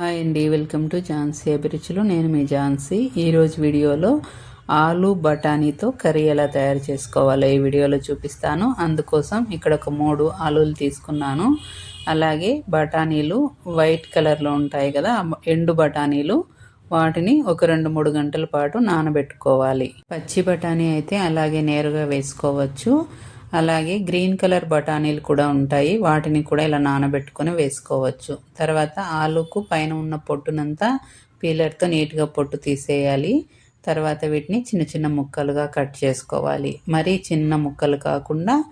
Hi అండి welcome to Jhansi అభిరుచులు. నేను మీ ఝాన్సీ. ఈరోజు వీడియోలో ఆలు బఠానీతో కర్రీ ఎలా తయారు చేసుకోవాలో ఈ వీడియోలో చూపిస్తాను. అందుకోసం ఇక్కడ ఒక మూడు ఆలులు తీసుకున్నాను. అలాగే బఠానీలు వైట్ కలర్లో ఉంటాయి కదా ఎండు బఠానీలు. వాటిని ఒక రెండు మూడు గంటల పాటు నానబెట్టుకోవాలి. పచ్చి బఠానీ అయితే అలాగే నేరుగా వేసుకోవచ్చు. అలాగే గ్రీన్ కలర్ బఠానీలు కూడా ఉంటాయి. వాటిని కూడా ఇలా నానబెట్టుకొని వేసుకోవచ్చు. తర్వాత ఆలుకు పైన ఉన్న పొట్టునంతా పీలర్తో నీట్గా పొట్టు తీసేయాలి. తర్వాత వీటిని చిన్న చిన్న ముక్కలుగా కట్ చేసుకోవాలి. మరీ చిన్న ముక్కలు కాకుండా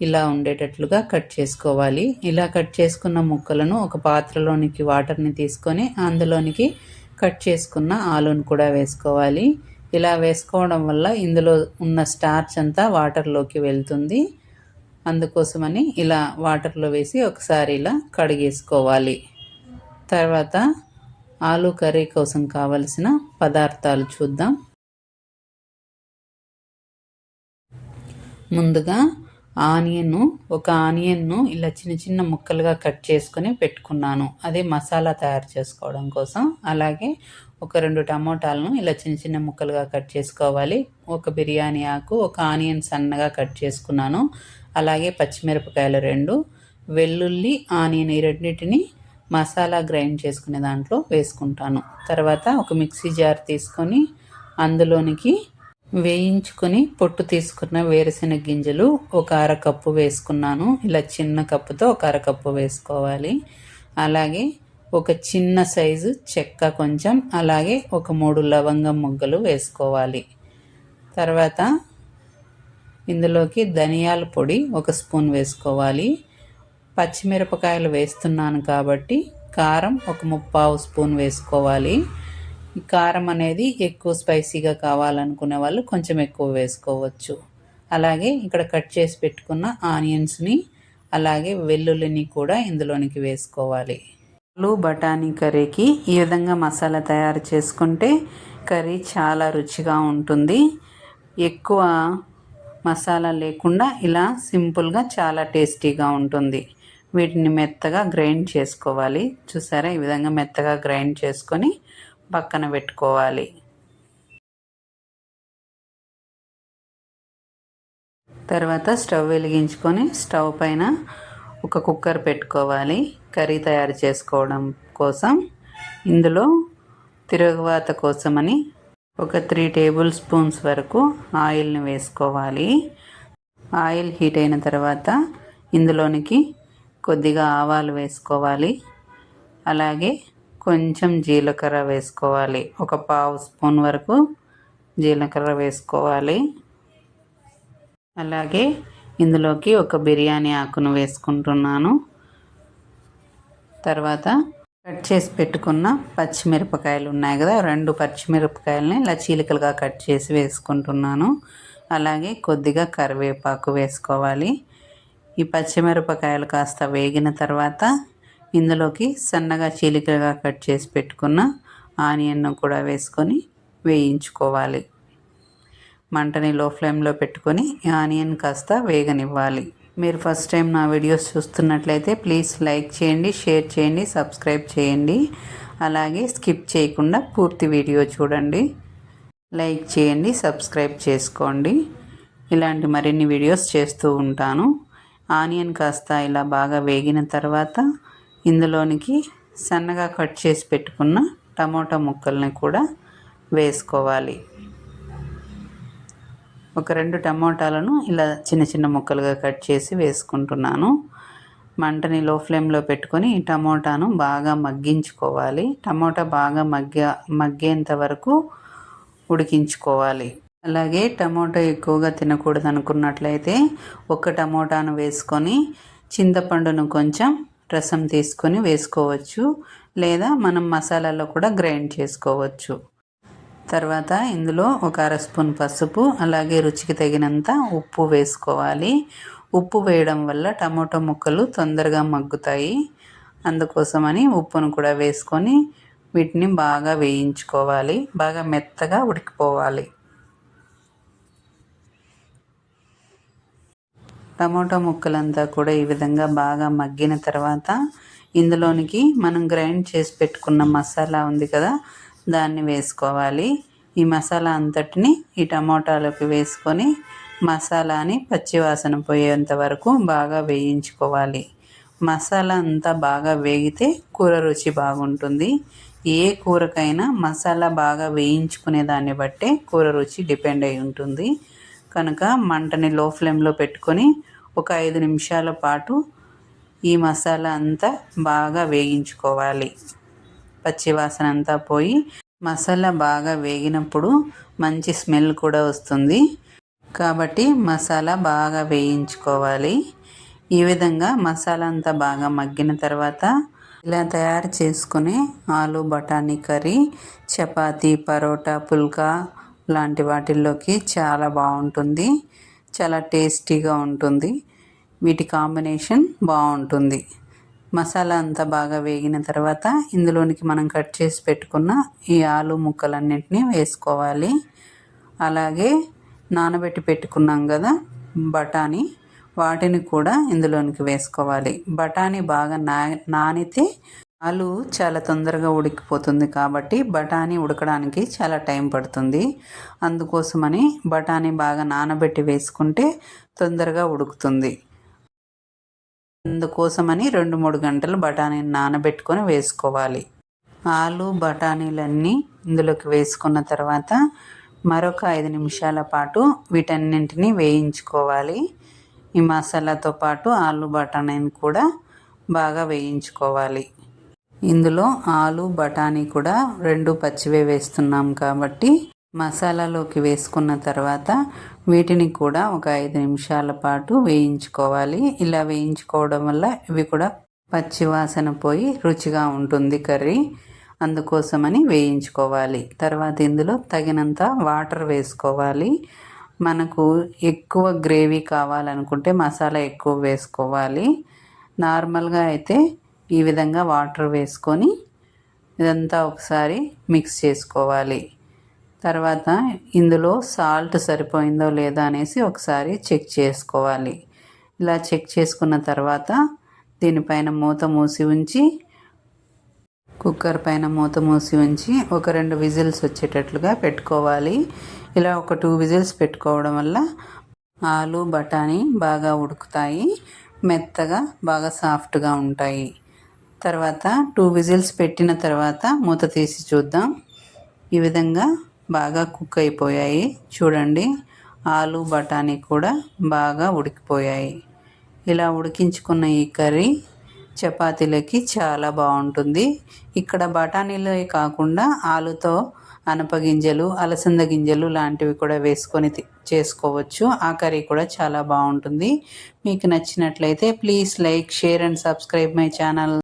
ఇలా ఉండేటట్లుగా కట్ చేసుకోవాలి. ఇలా కట్ చేసుకున్న ముక్కలను ఒక పాత్రలోనికి వాటర్ని తీసుకొని అందులోనికి కట్ చేసుకున్న ఆలును కూడా వేసుకోవాలి. ఇలా వేసుకోవడం వల్ల ఇందులో ఉన్న స్టార్చ్ అంతా వాటర్లోకి వెళ్తుంది. అందుకోసమని ఇలా వాటర్లో వేసి ఒకసారి ఇలా కడిగేసుకోవాలి. తర్వాత ఆలు కర్రీ కోసం కావలసిన పదార్థాలు చూద్దాం. ముందుగా ఆనియన్ ఒక ఆనియన్ను ఇలా చిన్న చిన్న ముక్కలుగా కట్ చేసుకొని పెట్టుకున్నాను. అదే మసాలా తయారు చేసుకోవడం కోసం. అలాగే ఒక రెండు టమోటాలను ఇలా చిన్న చిన్న ముక్కలుగా కట్ చేసుకోవాలి. ఒక బిర్యానీ ఆకు ఒక ఆనియన్ సన్నగా కట్ చేసుకున్నాను. అలాగే పచ్చిమిరపకాయలు రెండు వెల్లుల్లి ఆనియన్ ఈ రెండింటిని మసాలా గ్రైండ్ చేసుకునే దాంట్లో వేసుకుంటాను. తర్వాత ఒక మిక్సీ జార్ తీసుకొని అందులోనికి వేయించుకొని పొట్టు తీసుకున్న వేరుశెనగ గింజలు ఒక అరకప్పు వేసుకున్నాను. ఇలా చిన్న కప్పుతో ఒక అరకప్పు వేసుకోవాలి. అలాగే ఒక చిన్న సైజు చెక్క కొంచెం అలాగే ఒక మూడు లవంగం ముగ్గలు వేసుకోవాలి. తర్వాత ఇందులోకి ధనియాల పొడి ఒక స్పూన్ వేసుకోవాలి. పచ్చిమిరపకాయలు వేస్తున్నాను కాబట్టి కారం ఒక ముప్పావు స్పూన్ వేసుకోవాలి. కారం అనేది ఎక్కువ స్పైసీగా కావాలనుకునే వాళ్ళు కొంచెం ఎక్కువ వేసుకోవచ్చు. అలాగే ఇక్కడ కట్ చేసి పెట్టుకున్న ఆనియన్స్ని అలాగే వెల్లుల్లిని కూడా ఇందులోనికి వేసుకోవాలి. ఆలు బఠానీ కర్రీకి ఈ విధంగా మసాలా తయారు చేసుకుంటే కర్రీ చాలా రుచిగా ఉంటుంది. ఎక్కువ మసాలా లేకుండా ఇలా సింపుల్గా చాలా టేస్టీగా ఉంటుంది. వీటిని మెత్తగా గ్రైండ్ చేసుకోవాలి. చూసారా? ఈ విధంగా మెత్తగా గ్రైండ్ చేసుకొని పక్కన పెట్టుకోవాలి. తర్వాత స్టవ్ వెలిగించుకొని స్టవ్ పైన ఒక కుక్కర్ పెట్టుకోవాలి. కర్రీ తయారు చేసుకోవడం కోసం. ఇందులో తిరుగువాత కోసమని ఒక త్రీ టేబుల్ స్పూన్స్ వరకు ఆయిల్ని వేసుకోవాలి. ఆయిల్ హీట్ అయిన తర్వాత ఇందులోనికి కొద్దిగా ఆవాలు వేసుకోవాలి. అలాగే కొంచెం జీలకర్ర వేసుకోవాలి. ఒక పావు స్పూన్ వరకు జీలకర్ర వేసుకోవాలి. అలాగే ఇందులోకి ఒక బిర్యానీ ఆకును వేసుకుంటున్నాను. తర్వాత కట్ చేసి పెట్టుకున్న పచ్చిమిరపకాయలు ఉన్నాయి కదా రెండు పచ్చిమిరపకాయలని ఇలా చీలికలుగా కట్ చేసి వేసుకుంటున్నాను. అలాగే కొద్దిగా కరివేపాకు వేసుకోవాలి. ఈ పచ్చిమిరపకాయలు కాస్త వేగిన తర్వాత ఇందులోకి సన్నగా చీలికలుగా కట్ చేసి పెట్టుకున్న ఆనియన్ను కూడా వేసుకొని వేయించుకోవాలి. మంటని లో ఫ్లేమ్లో పెట్టుకొని ఆనియన్ కాస్త వేగనివ్వాలి. మీరు ఫస్ట్ టైం నా వీడియోస్ చూస్తున్నట్లయితే ప్లీజ్ లైక్ చేయండి షేర్ చేయండి సబ్స్క్రైబ్ చేయండి. అలాగే స్కిప్ చేయకుండా పూర్తి వీడియో చూడండి. లైక్ చేయండి సబ్స్క్రైబ్ చేసుకోండి. ఇలాంటి మరిన్ని వీడియోస్ చేస్తూ ఉంటాను. ఆనియన్ కాస్త ఇలా బాగా వేగిన తర్వాత ఇందులోనికి సన్నగా కట్ చేసి పెట్టుకున్న టమోటా ముక్కల్ని కూడా వేసుకోవాలి. ఒక రెండు టమోటాలను ఇలా చిన్న చిన్న ముక్కలుగా కట్ చేసి వేసుకుంటున్నాను. మంటని లో ఫ్లేమ్లో పెట్టుకొని ఈ టమోటాను బాగా మగ్గించుకోవాలి. టమోటా బాగా మగ్గ మగ్గేంత వరకు ఉడికించుకోవాలి. అలాగే టమోటా ఎక్కువగా తినకూడదు అనుకున్నట్లయితే ఒక టమోటాను వేసుకొని చింతపండును కొంచెం రసం తీసుకొని వేసుకోవచ్చు లేదా మనం మసాలాలో కూడా గ్రైండ్ చేసుకోవచ్చు. తర్వాత ఇందులో ఒక అర స్పూన్ పసుపు అలాగే రుచికి తగినంత ఉప్పు వేసుకోవాలి. ఉప్పు వేయడం వల్ల టమోటో ముక్కలు తొందరగా మగ్గుతాయి. అందుకోసమని ఉప్పును కూడా వేసుకొని వీటిని బాగా వేయించుకోవాలి. బాగా మెత్తగా ఉడికిపోవాలి. టమోటా ముక్కలంతా కూడా ఈ విధంగా బాగా మగ్గిన తర్వాత ఇందులోనికి మనం గ్రైండ్ చేసి పెట్టుకున్న మసాలా ఉంది కదా దాన్ని వేసుకోవాలి. ఈ మసాలా అంతటిని ఈ టమోటాలోకి వేసుకొని మసాలాని పచ్చివాసన పోయేంత వరకు బాగా వేయించుకోవాలి. మసాలా అంతా బాగా వేగితే కూర రుచి బాగుంటుంది. ఏ కూరకైనా మసాలా బాగా వేయించుకునే దాన్ని బట్టే కూర రుచి డిపెండ్ అయి ఉంటుంది. కనుక మంటని లో ఫ్లేమ్లో పెట్టుకొని ఒక ఐదు నిమిషాల పాటు ఈ మసాలా అంతా బాగా వేయించుకోవాలి పచ్చివాసన అంతా పోయి మసాలా బాగా వేగినప్పుడు మంచి స్మెల్ కూడా వస్తుంది. కాబట్టి మసాలా బాగా వేయించుకోవాలి. ఈ విధంగా మసాలా అంతా బాగా మగ్గిన తర్వాత ఇలా తయారు చేసుకునే ఆలు బఠానీ కర్రీ చపాతీ పరోటా పుల్కా లాంటి వాటిల్లోకి చాలా బాగుంటుంది. చాలా టేస్టీగా ఉంటుంది. వీటి కాంబినేషన్ బాగుంటుంది. మసాలా అంతా బాగా వేగిన తర్వాత ఇందులోనికి మనం కట్ చేసి పెట్టుకున్న ఈ ఆలు ముక్కలన్నింటినీ వేసుకోవాలి. అలాగే నానబెట్టి పెట్టుకున్నాం కదా బఠానీ. వాటిని కూడా ఇందులోనికి వేసుకోవాలి. బఠానీ బాగా నా నానితే ఆలు చాలా తొందరగా ఉడికిపోతుంది కాబట్టి బఠానీ ఉడకడానికి చాలా టైం పడుతుంది. అందుకోసమని బఠానీ బాగా నానబెట్టి వేసుకుంటే తొందరగా ఉడుకుతుంది. అందుకోసమని రెండు మూడు గంటలు బఠానీని నానబెట్టుకొని వేసుకోవాలి. ఆలు బఠానీలన్నీ ఇందులోకి వేసుకున్న తర్వాత మరొక ఐదు నిమిషాల పాటు వీటన్నింటినీ వేయించుకోవాలి. ఈ మసాలాతో పాటు ఆలు బఠానీని కూడా బాగా వేయించుకోవాలి. ఇందులో ఆలు బఠానీ కూడా రెండు పచ్చివే వేస్తున్నాం కాబట్టి మసాలాలోకి వేసుకున్న తర్వాత వీటిని కూడా ఒక ఐదు నిమిషాల పాటు వేయించుకోవాలి. ఇలా వేయించుకోవడం వల్ల ఇవి కూడా పచ్చి వాసన పోయి రుచిగా ఉంటుంది కర్రీ. అందుకోసమని వేయించుకోవాలి. తర్వాత ఇందులో తగినంత వాటర్ వేసుకోవాలి. మనకు ఎక్కువ గ్రేవీ కావాలనుకుంటే మసాలా ఎక్కువ వేసుకోవాలి. నార్మల్గా అయితే ఈ విధంగా వాటర్ వేసుకొని ఇదంతా ఒకసారి మిక్స్ చేసుకోవాలి. తర్వాత ఇందులో సాల్ట్ సరిపోయిందో లేదా అనేసి ఒకసారి చెక్ చేసుకోవాలి. ఇలా చెక్ చేసుకున్న తర్వాత దీనిపైన మూత మూసి ఉంచి కుక్కర్ పైన మూత మూసి ఉంచి ఒక రెండు విజిల్స్ వచ్చేటట్లుగా పెట్టుకోవాలి. ఇలా ఒక టూ విజిల్స్ పెట్టుకోవడం వల్ల ఆలు బఠానీ బాగా ఉడుకుతాయి. మెత్తగా బాగా సాఫ్ట్గా ఉంటాయి. తర్వాత టూ విజిల్స్ పెట్టిన తర్వాత మూత తీసి చూద్దాం. ఈ విధంగా బాగా కుక్ అయిపోయాయి. చూడండి ఆలు బఠానీ కూడా బాగా ఉడికిపోయాయి. ఇలా ఉడికించుకున్న ఈ కర్రీ చపాతీలకి చాలా బాగుంటుంది. ఇక్కడ బఠానీలే కాకుండా ఆలుతో అనప గింజలు అలసంద గింజలు లాంటివి కూడా వేసుకొని చేసుకోవచ్చు. ఆ కర్రీ కూడా చాలా బాగుంటుంది. మీకు నచ్చినట్లయితే please like share and subscribe my channel.